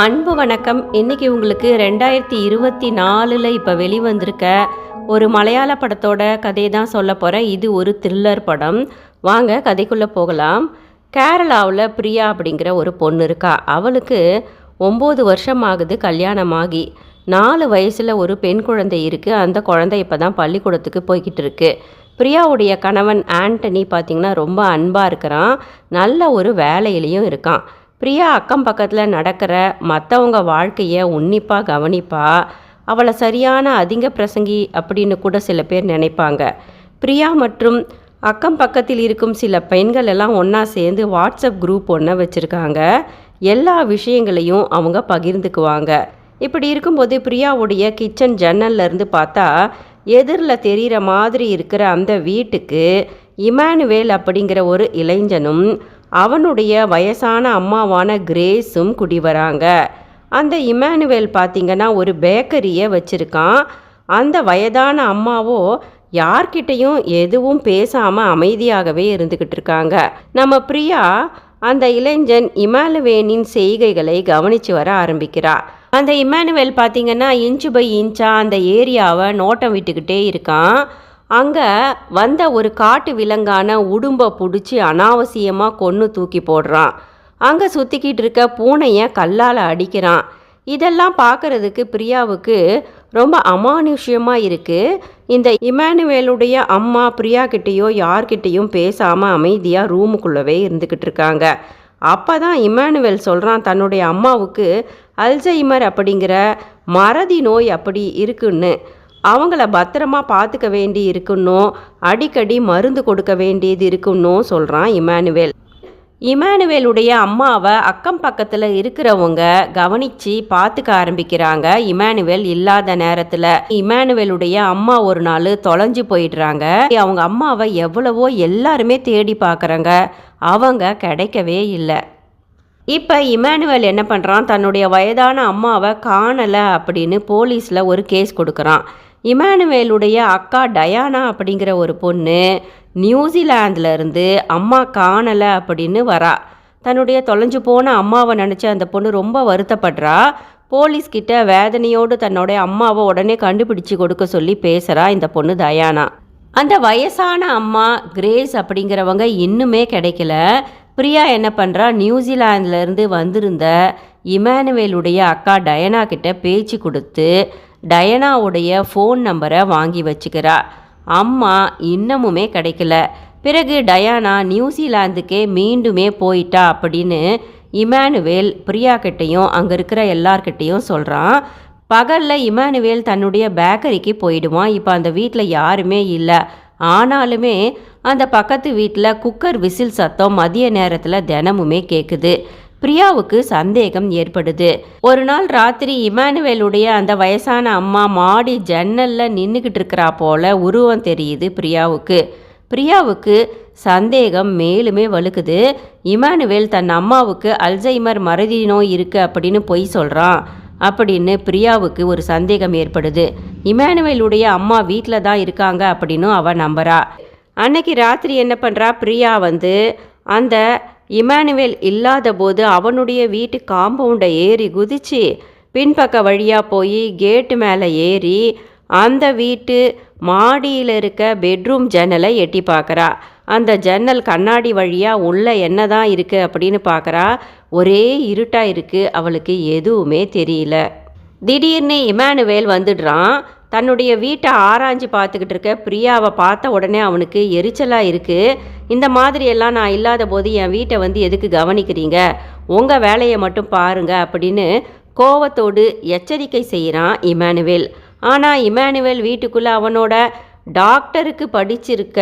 அன்பு வணக்கம். இன்னைக்கு உங்களுக்கு ரெண்டாயிரத்தி இருபத்தி நாலில் இப்போ வெளிவந்திருக்க ஒரு மலையாள படத்தோட கதையை தான் சொல்ல போகிறேன் இது ஒரு த்ரில்லர் படம். வாங்க கதைக்குள்ளே போகலாம். கேரளாவில் பிரியா அப்படிங்கிற ஒரு பொண்ணு இருக்கா. அவளுக்கு ஒம்பது வருஷம் ஆகுது கல்யாணமாகி. நாலு வயசில் ஒரு பெண் குழந்தை இருக்குது அந்த குழந்தை இப்போ தான் பள்ளிக்கூடத்துக்கு போய்கிட்டு இருக்கு. பிரியாவுடைய கணவன் ஆண்டனி பார்த்திங்கன்னா ரொம்ப அன்பாக இருக்கிறான். நல்ல ஒரு வேலையிலையும் இருக்கான். பிரியா அக்கம் பக்கத்தில் நடக்கிற மற்றவங்க வாழ்க்கையை உன்னிப்பாக கவனிப்பா. அவளை சரியான அதிக பிரசங்கி அப்படின்னு கூட சில பேர் நினைப்பாங்க. பிரியா மற்றும் அக்கம் பக்கத்தில் இருக்கும் சில பெண்கள் எல்லாம் ஒன்றா சேர்ந்து வாட்ஸ்அப் குரூப் ஒன்று வச்சுருக்காங்க. எல்லா விஷயங்களையும் அவங்க பகிர்ந்துக்குவாங்க. இப்படி இருக்கும்போது பிரியாவுடைய கிச்சன் ஜன்னல்ல இருந்து பார்த்தா எதிரில் தெரிகிற மாதிரி இருக்கிற அந்த வீட்டுக்கு இமானுவேல் அப்படிங்கிற ஒரு இளைஞனும் அவனுடைய வயசான அம்மாவான கிரேஸும் குடிவராங்க. அந்த இமானுவேல் பார்த்திங்கன்னா ஒரு பேக்கரியை வச்சுருக்கான். அந்த வயதான அம்மாவோ யார்கிட்டையும் எதுவும் பேசாமல் அமைதியாகவே இருந்துக்கிட்டு இருக்காங்க. நம்ம பிரியா அந்த இளைஞன் இமானுவேனின் செய்கைகளை கவனித்து வர ஆரம்பிக்கிறார் அந்த இமானுவேல் பார்த்திங்கன்னா இன்ச்சு பை இன்ச்சா அந்த ஏரியாவை நோட்டம் விட்டுக்கிட்டே இருக்கான். அங்கே வந்த ஒரு காட்டு விலங்கான உடும்பை பிடிச்சி அனாவசியமாக கொன்று தூக்கி போடுறான். அங்கே சுற்றிக்கிட்டு இருக்க பூனையை கல்லால் அடிக்கிறான். இதெல்லாம் பார்க்குறதுக்கு பிரியாவுக்கு ரொம்ப அமானுஷ்யமாக இருக்குது இந்த இமானுவேலுடைய அம்மா பிரியா கிட்டேயோ யார்கிட்டேயும் பேசாமல் அமைதியாக ரூமுக்குள்ளவே இருந்துக்கிட்டு இருக்காங்க. அப்போ தான் இமானுவேல் சொல்கிறான் தன்னுடைய அம்மாவுக்கு அல்சைமர் அப்படிங்கிற மறதி நோய் அப்படி இருக்குன்னு. அவங்கள பத்திரமா பார்த்துக்க வேண்டி இருக்குன்னும் அடிக்கடி மருந்து கொடுக்க வேண்டியது இருக்குன்னும் சொல்கிறான் இமானுவேல். இமானுவேலுடைய அம்மாவை அக்கம் பக்கத்தில் இருக்கிறவங்க கவனித்து பார்த்துக்க ஆரம்பிக்கிறாங்க. இமானுவேல் இல்லாத நேரத்தில் இமானுவேலுடைய அம்மா ஒரு நாள் தொலைஞ்சு போயிடுறாங்க. அவங்க அம்மாவை எவ்வளவோ எல்லாருமே தேடி பார்க்குறாங்க. அவங்க கிடைக்கவே இல்லை. இப்போ இமானுவேல் என்ன பண்ணுறான் தன்னுடைய வயதான அம்மாவை காணலை அப்படின்னு போலீஸில் ஒரு கேஸ் கொடுக்குறான். இமானுவேலுடைய அக்கா டயானா அப்படிங்கிற ஒரு பொண்ணு நியூசிலாந்துலேருந்து அம்மா காணலை அப்படின்னு வரா. தன்னுடைய தொலைஞ்சு போன அம்மாவை நினச்சி அந்த பொண்ணு ரொம்ப வருத்தப்படுறா. போலீஸ்கிட்ட வேதனையோடு தன்னுடைய அம்மாவை உடனே கண்டுபிடிச்சு கொடுக்க சொல்லி பேசுகிறா இந்த பொண்ணு தயானா அந்த வயசான அம்மா கிரேஸ் அப்படிங்கிறவங்க இன்னுமே கிடைக்கல. பிரியா என்ன பண்ணுறா நியூசிலாந்துலேருந்து வந்திருந்த இமானுவேலுடைய அக்கா டயனா கிட்ட பேச்சு கொடுத்து டயனாவுடைய ஃபோன் நம்பரை வாங்கி வச்சுக்கிறா அம்மா இன்னமுமே கிடைக்கல. பிறகு டயானா நியூசிலாந்துக்கே மீண்டுமே போயிட்டா அப்படின்னு இமானுவேல் பிரியா கிட்டேயும் அங்கே இருக்கிற எல்லார்கிட்டேயும் சொல்கிறான் பகலில் இமானுவேல் தன்னுடைய பேக்கரிக்கு போயிடுவான். இப்போ அந்த வீட்டில் யாருமே இல்லை. ஆனாலுமே அந்த பக்கத்து வீட்டில் குக்கர் விசில் சத்தம் மதிய நேரத்தில் தினமுமே கேட்குது பிரியாவுக்கு சந்தேகம் ஏற்படுது. ஒரு நாள் ராத்திரி இமானுவேலுடைய அந்த வயசான அம்மா மாடி ஜன்னல்ல நின்றுக்கிட்டு இருக்கிறா போல உருவம் தெரியுது பிரியாவுக்கு. பிரியாவுக்கு சந்தேகம் மேலுமே வலுக்குது. இமானுவேல் தன் அம்மாவுக்கு அல்சைமர் மறதி நோய் இருக்கு அப்படின்னு பொய் சொல்கிறான் அப்படின்னு பிரியாவுக்கு ஒரு சந்தேகம் ஏற்படுது. இமானுவேலுடைய அம்மா வீட்டில் தான் இருக்காங்க அப்படின்னு அவ நம்புறா. அன்னைக்கு ராத்திரி என்ன பண்ணுறா பிரியா வந்து அந்த இமானுவேல் இல்லாத போது அவனுடைய வீட்டு காம்பவுண்டை ஏறி குதிச்சு பின்பக்க வழியாக போய் கேட்டு மேலே ஏறி அந்த வீட்டு மாடியில் இருக்க பெட்ரூம் ஜன்னலை எட்டி பார்க்குறா. அந்த ஜன்னல் கண்ணாடி வழியாக உள்ளே என்ன தான் இருக்குது அப்படின்னு பார்க்குறா. ஒரே இருட்டாக இருக்குது அவளுக்கு எதுவுமே தெரியல. திடீர்னு இமானுவேல் வந்துடுறான். தன்னுடைய வீட்டை ஆராய்ஞ்சு பார்த்துக்கிட்டு இருக்க பிரியாவை பார்த்த உடனே அவனுக்கு எரிச்சலாக இருக்குது இந்த மாதிரியெல்லாம் நான் இல்லாத போது என் வீட்டை வந்து எதுக்கு கவனிக்கிறீங்க? உங்கள் வேலையை மட்டும் பாருங்க அப்படின்னு கோவத்தோடு எச்சரிக்கை செய்கிறான் இமானுவேல். ஆனால் இமானுவேல் வீட்டுக்குள்ளே அவனோட டாக்டருக்கு படிச்சிருக்க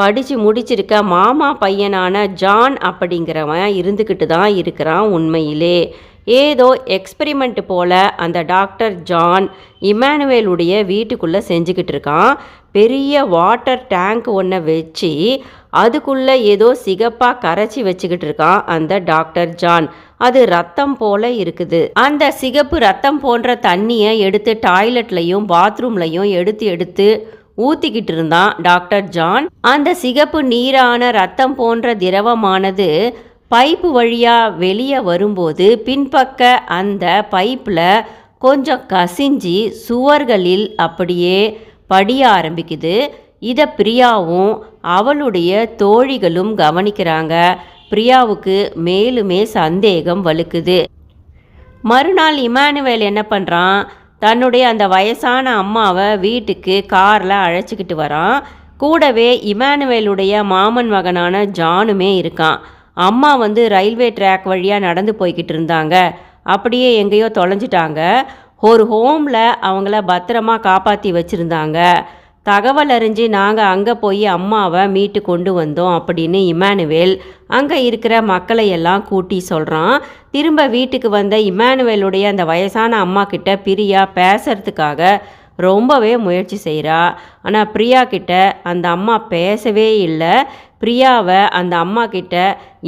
படித்து முடிச்சிருக்க மாமா பையனான ஜான் அப்படிங்கிறவன் இருந்துக்கிட்டு தான் இருக்கிறான் உண்மையிலே. ஏதோ எக்ஸ்பெரிமெண்ட் போல் அந்த டாக்டர் ஜான் இமானுவேலுடைய வீட்டுக்குள்ளே செஞ்சுக்கிட்டு இருக்கான். பெரிய வாட்டர் டேங்க் ஒன்றை வச்சு அதுக்குள்ளே ஏதோ சிகப்பாக கரைச்சி வச்சுக்கிட்டு இருக்கான் அந்த டாக்டர் ஜான் அது ரத்தம் போல இருக்குது. அந்த சிகப்பு ரத்தம் போன்ற தண்ணியை எடுத்து டாய்லெட்லையும் பாத்ரூம்லையும் எடுத்து எடுத்து ஊத்திக்கிட்டு இருந்தான் டாக்டர் ஜான் அந்த சிகப்பு நீரான ரத்தம் போன்ற திரவமானது பைப்பு வழியாக வெளியே வரும்போது பின்பக்க அந்த பைப்பில் கொஞ்சம் கசிஞ்சு சுவர்களில் அப்படியே படிய ஆரம்பிக்குது. இதை பிரியாவும் அவளுடைய தோழிகளும் கவனிக்கிறாங்க. பிரியாவுக்கு மேலுமே சந்தேகம் வலுக்குது. மறுநாள் இமானுவேல் என்ன பண்ணுறான் தன்னுடைய அந்த வயசான அம்மாவை வீட்டுக்கு காரில் அழைச்சிக்கிட்டு வரான். கூடவே இமானுவேலுடைய மாமன் மகனான ஜானுமே இருக்கான். அம்மா வந்து ரயில்வே ட்ராக் வழியாக நடந்து போய்கிட்டு இருந்தாங்க. அப்படியே எங்கேயோ தொலைஞ்சிட்டாங்க. ஒரு ஹோமில் அவங்கள பத்திரமா காப்பாற்றி வச்சுருந்தாங்க. தகவல் அறிஞ்சு நாங்கள் அங்கே போய் அம்மாவை மீட்டு கொண்டு வந்தோம் அப்படின்னு இமானுவேல் அங்கே இருக்கிற மக்களை எல்லாம் கூட்டி சொல்கிறான் திரும்ப வீட்டுக்கு வந்த இமானுவேலுடைய அந்த வயசான அம்மா கிட்ட பிரியா பேசுறதுக்காக ரொம்பவே முயற்சி செய்கிறா ஆனால் பிரியா கிட்ட அந்த அம்மா பேசவே இல்லை. பிரியாவை அந்த அம்மா கிட்ட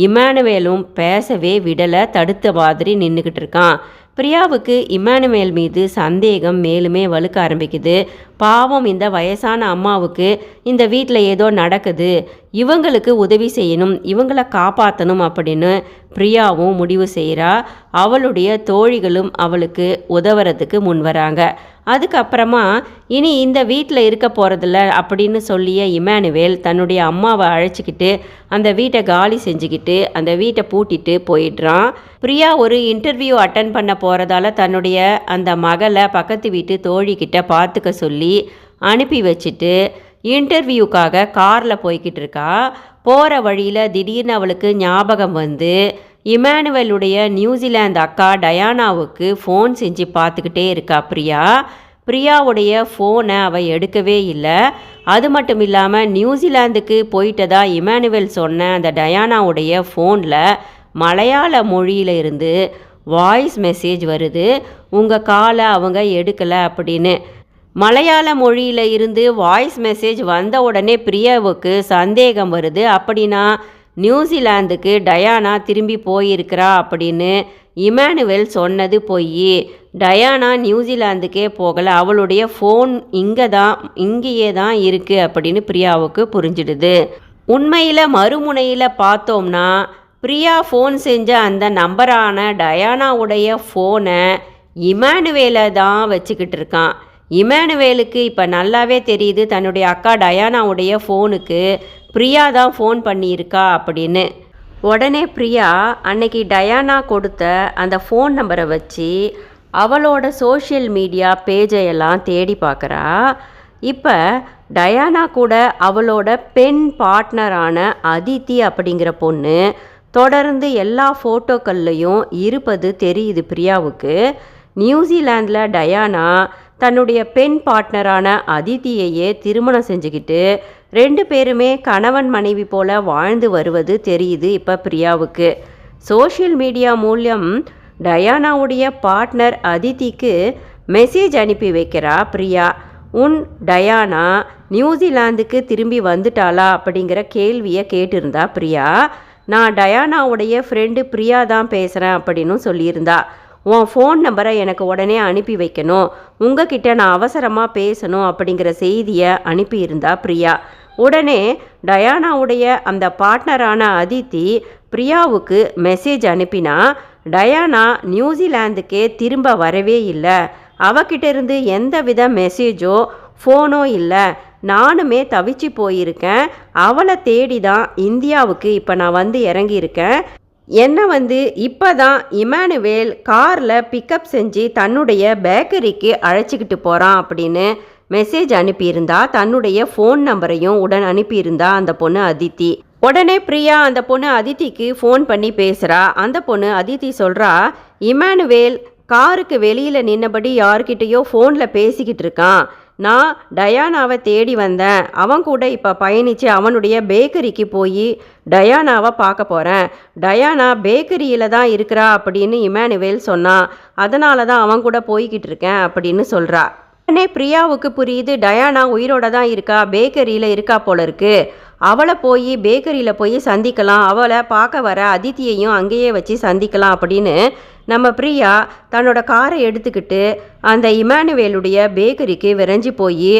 இமானுவேலும் பேசவே விடலை தடுத்த மாதிரி நின்றுக்கிட்டு இருக்கான். பிரியாவுக்கு இமானுவேல் மீது சந்தேகம் மேலுமே வலுக்க ஆரம்பிக்குது. பாவம் இந்த வயசான அம்மாவுக்கு இந்த வீட்டில் ஏதோ நடக்குது. இவங்களுக்கு உதவி செய்யணும் இவங்களை காப்பாற்றணும் அப்படின்னு பிரியாவும் முடிவு செய்கிறா அவளுடைய தோழிகளும் அவளுக்கு உதவுறதுக்கு முன் வராங்க. அதுக்கப்புறமா இனி இந்த வீட்டில் இருக்க போகிறதில்ல அப்படின்னு சொல்லிய இமானுவேல் தன்னுடைய அம்மாவை அழைச்சிக்கிட்டு அந்த வீட்டை காலி செஞ்சுக்கிட்டு அந்த வீட்டை பூட்டிட்டு போயிடுறான். பிரியா ஒரு இன்டர்வியூ அட்டன் பண்ண போகிறதால தன்னுடைய அந்த மகளை பக்கத்து வீட்டு தோழிக்கிட்ட பார்த்துக்க சொல்லி அனுப்பி வச்சுட்டு இன்டர்வியூக்காக காரில் போய்கிட்டு இருக்கா. போகிற வழியில் திடீர்னு அவளுக்கு ஞாபகம் வந்து இமானுவலுடைய நியூசிலாந்து அக்கா டயானாவுக்கு ஃபோன் செஞ்சு பார்த்துக்கிட்டே இருக்கா பிரியா. பிரியாவுடைய ஃபோனை அவள் எடுக்கவே இல்லை. அது மட்டும் இல்லாமல் நியூசிலாந்துக்கு போயிட்டதா இமானுவேல் சொன்ன அந்த டயானாவுடைய ஃபோனில் மலையாள மொழியில் இருந்து வாய்ஸ் மெசேஜ் வருது. உங்கள் காலை அவங்க எடுக்கலை அப்படின்னு. மலையாள மொழியில் இருந்து வாய்ஸ் மெசேஜ் வந்த உடனே பிரியாவுக்கு சந்தேகம் வருது. அப்படின்னா நியூசிலாந்துக்கு டயானா திரும்பி போயிருக்கிறா அப்படின்னு இமானுவேல் சொன்னது பொய் டயானா நியூசிலாந்துக்கே போகலை. அவளுடைய ஃபோன் இங்கே தான் இங்கேயே தான் இருக்குது அப்படின்னு பிரியாவுக்கு புரிஞ்சிடுது. உண்மையில் மறுமுனையில் பார்த்தோம்னா பிரியா ஃபோன் செஞ்ச அந்த நம்பரான டயானாவுடைய ஃபோனை இமானுவேலை தான் வச்சுக்கிட்டு இருக்கான். இமானுவேலுக்கு இப்போ நல்லாவே தெரியுது தன்னுடைய அக்கா டயானாவுடைய ஃபோனுக்கு பிரியா தான் ஃபோன் பண்ணியிருக்கா அப்படின்னு. உடனே பிரியா அன்னைக்கு டயானா கொடுத்த அந்த ஃபோன் நம்பரை வச்சு அவளோட சோஷியல் மீடியா பேஜையெல்லாம் தேடி பார்க்குறா. இப்போ டயானா கூட அவளோட பெண் பார்ட்னரான அதித்தி அப்படிங்கிற பொண்ணு தொடர்ந்து எல்லா ஃபோட்டோக்கள்லையும் இருப்பது தெரியுது பிரியாவுக்கு. நியூசிலாந்தில் டயானா தன்னுடைய பெண் பார்ட்னரான அதித்தியையே திருமணம் செஞ்சுக்கிட்டு ரெண்டு பேருமே கணவன் மனைவி போல வாழ்ந்து வருவது தெரியுது இப்போ பிரியாவுக்கு. சோஷியல் மீடியா மூலம் டயானாவுடைய பார்ட்னர் அதித்திக்கு மெசேஜ் அனுப்பி வைக்கிறா பிரியா. உன் டயானா நியூசிலாந்துக்கு திரும்பி வந்துட்டாளா? அப்படிங்கிற கேள்வியை கேட்டிருந்தா பிரியா. நான் டயானாவுடைய ஃப்ரெண்டு பிரியா தான் பேசுகிறேன் அப்படின்னு சொல்லியிருந்தா. உன் ஃபோன் நம்பரை எனக்கு உடனே அனுப்பி வைக்கணும். உங்ககிட்ட நான் அவசரமாக பேசணும் அப்படிங்கிற செய்தியை அனுப்பியிருந்தா பிரியா. உடனே டயானாவுடைய அந்த பார்ட்னரான அதித்தி பிரியாவுக்கு மெசேஜ் அனுப்பினா டயானா நியூசிலாந்துக்கே திரும்ப வரவே இல்லை. அவகிட்ட இருந்து எந்த வித மெசேஜோ ஃபோனோ இல்லை. நானுமே தவிச்சு போயிருக்கேன். அவளை தேடி தான் இந்தியாவுக்கு இப்போ நான் வந்து இறங்கியிருக்கேன். என்னை வந்து இப்போ தான் இமானுவேல் காரில் பிக்கப் செஞ்சு தன்னுடைய பேக்கரிக்கு அழைச்சிக்கிட்டு போகிறான் அப்படின்னு மெசேஜ் அனுப்பியிருந்தா தன்னுடைய ஃபோன் நம்பரையும் உடன் அனுப்பியிருந்தா அந்த பொண்ணு அதித்தி. உடனே பிரியா அந்த பொண்ணு அதித்திக்கு ஃபோன் பண்ணி பேசுகிறா அந்த பொண்ணு அதித்தி சொல்கிறா இமானுவேல் காருக்கு வெளியில் நின்னபடி யார்கிட்டயோ ஃபோனில் பேசிக்கிட்டு இருக்கான். நான் டயானாவை தேடி வந்தேன். அவன் கூட இப்போ பயணித்து அவனுடைய பேக்கரிக்கு போய் டயானாவை பார்க்க போகிறேன் டயானா பேக்கரியில் தான் இருக்கிறா அப்படின்னு இமானுவேல் சொன்னான். அதனால தான் அவன் கூட போய்கிட்டு இருக்கேன் அப்படின்னு சொல்கிறா உடனே பிரியாவுக்கு புரியுது டயானா உயிரோட தான் இருக்கா பேக்கரியில் இருக்கா போல இருக்கு. அவளை போய் பேக்கரியில் போய் சந்திக்கலாம். அவளை பார்க்க வர அதித்தியையும் அங்கேயே வச்சு சந்திக்கலாம் அப்படின்னு நம்ம பிரியா தன்னோட காரை எடுத்துக்கிட்டு அந்த இமானுவேலுடைய பேக்கரிக்கு விரைஞ்சி போய்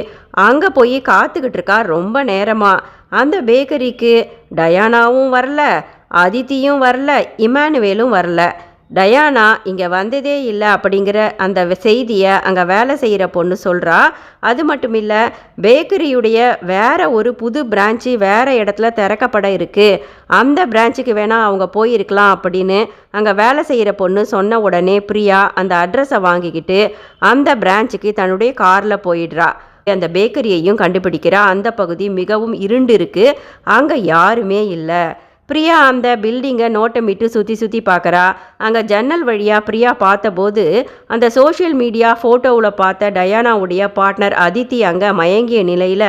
அங்கே போய் காத்துக்கிட்டு இருக்கா ரொம்ப நேரமாக அந்த பேக்கரிக்கு டயானாவும் வரல அதித்தியும் வரல இமானுவேலும் வரல. டயானா இங்கே வந்ததே இல்லை அப்படிங்கிற அந்த செய்தியை அங்கே வேலை செய்கிற பொண்ணு சொல்கிறா அது மட்டும் இல்லை பேக்கரியுடைய வேறு ஒரு புது பிரான்ச்சு வேறு இடத்துல திறக்கப்பட இருக்குது அந்த பிரான்ச்சுக்கு வேணால் அவங்க போயிருக்கலாம் அப்படின்னு அங்கே வேலை செய்கிற பொண்ணு சொன்ன உடனே பிரியா அந்த அட்ரஸை வாங்கிக்கிட்டு அந்த பிரான்ச்சுக்கு தன்னுடைய காரில் போயிடுறா. அந்த பேக்கரியையும் கண்டுபிடிக்கிறா. அந்த பகுதி மிகவும் இருண்டு இருக்குது அங்கே யாருமே இல்லை. பிரியா அந்த பில்டிங்கை நோட்டமிட்டு சுற்றி சுற்றி பார்க்குறா. அங்கே ஜன்னல் வழியாக பிரியா பார்த்தபோது அந்த சோஷியல் மீடியா ஃபோட்டோவில் பார்த்த டயானாவுடைய பார்ட்னர் அதித்தி அங்கே மயங்கிய நிலையில்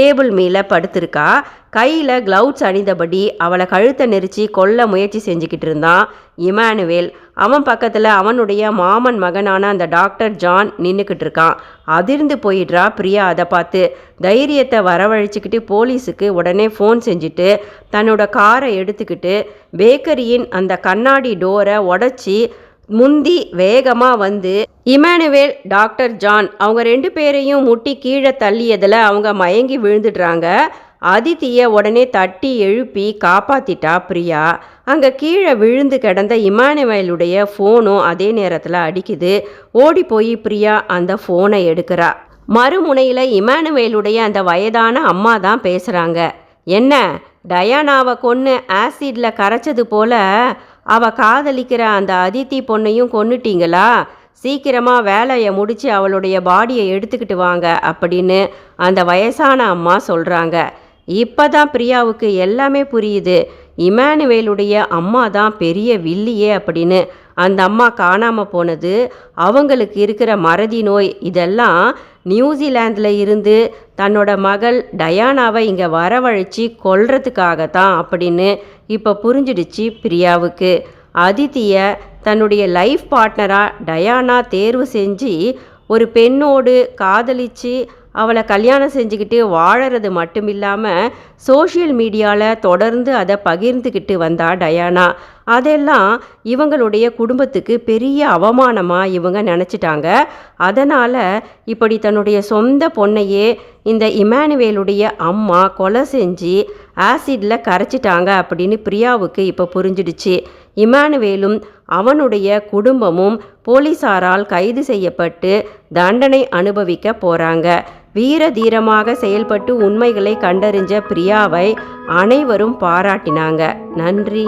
டேபிள் மேலே படுத்திருக்கா. கையில் க்ளவுட்ஸ் அணிந்தபடி அவளை கழுத்தை நெரிச்சு கொல்ல முயற்சி செஞ்சுக்கிட்டு இருந்தான் இமானுவேல். அவன் பக்கத்தில் அவனுடைய மாமன் மகனான அந்த டாக்டர் ஜான் நின்றுக்கிட்டு இருக்கான். அதிர்ந்து போயிடுறா பிரியா அதை பார்த்து. தைரியத்தை வரவழைச்சிக்கிட்டு போலீஸுக்கு உடனே ஃபோன் செஞ்சுட்டு தன்னோட காரை எடுத்துக்கிட்டு பேக்கரியின் அந்த கண்ணாடி டோரை உடச்சி முந்தி வேகமாக வந்து இமானுவேல் டாக்டர் ஜான் அவங்க ரெண்டு பேரையும் முட்டி கீழே தள்ளியதில் அவங்க மயங்கி விழுந்துடுறாங்க. அதித்தியை உடனே தட்டி எழுப்பி காப்பாத்திட்டா பிரியா. அங்கே கீழே விழுந்து கிடந்த இமானுவேலுடைய ஃபோனும் அதே நேரத்தில் அடிக்குது. ஓடி போய் பிரியா அந்த ஃபோனை எடுக்கிறா. மறுமுனையில் இமானுவேலுடைய அந்த வயதான அம்மா தான் பேசுகிறாங்க என்ன டயானாவை கொன்று ஆசிடில் கரைச்சது போல அவ காதலிக்கிற அந்த அதித்தி பொண்ணையும் கொன்னுட்டீங்களா? சீக்கிரமாக வேலையை முடித்து அவளுடைய பாடியை எடுத்துக்கிட்டு வாங்க அப்படின்னு அந்த வயசான அம்மா சொல்கிறாங்க இப்போ தான் பிரியாவுக்கு எல்லாமே புரியுது. இமானுவேலுடைய அம்மா தான் பெரிய வில்லியே அப்படின்னு. அந்த அம்மா காணாமல் போனது அவங்களுக்கு இருக்கிற மறதி நோய் இதெல்லாம் நியூசிலாந்தில் இருந்து தன்னோட மகள் டயானாவை இங்கே வரவழைச்சி கொல்றதுக்காகத்தான் அப்படின்னு இப்போ புரிஞ்சிடுச்சு பிரியாவுக்கு. அதித்திய தன்னுடைய லைஃப் பார்ட்னராக டயானா தேர்வு செஞ்சு ஒரு பெண்ணோடு காதலித்து அவளை கல்யாணம் செஞ்சுக்கிட்டு வாழறது மட்டும் இல்லாமல் சோஷியல் மீடியாவில் தொடர்ந்து அதை பகிர்ந்துக்கிட்டு வந்தா டயானா. அதெல்லாம் இவங்களுடைய குடும்பத்துக்கு பெரிய அவமானமாக இவங்க நினச்சிட்டாங்க. அதனால் இப்படி தன்னுடைய சொந்த பொண்ணையே இந்த இமானுவேலுடைய அம்மா கொலை செஞ்சு ஆசிடில் கரைச்சிட்டாங்க அப்படின்னு பிரியாவுக்கு இப்போ புரிஞ்சிடுச்சு. இமானுவேலும் அவனுடைய குடும்பமும் போலீசாரால் கைது செய்யப்பட்டு தண்டனை அனுபவிக்க போகிறாங்க வீர தீரமாக செயல்பட்டு உண்மைகளை கண்டறிஞ்ச பிரியாவை அனைவரும் பாராட்டினாங்க. நன்றி.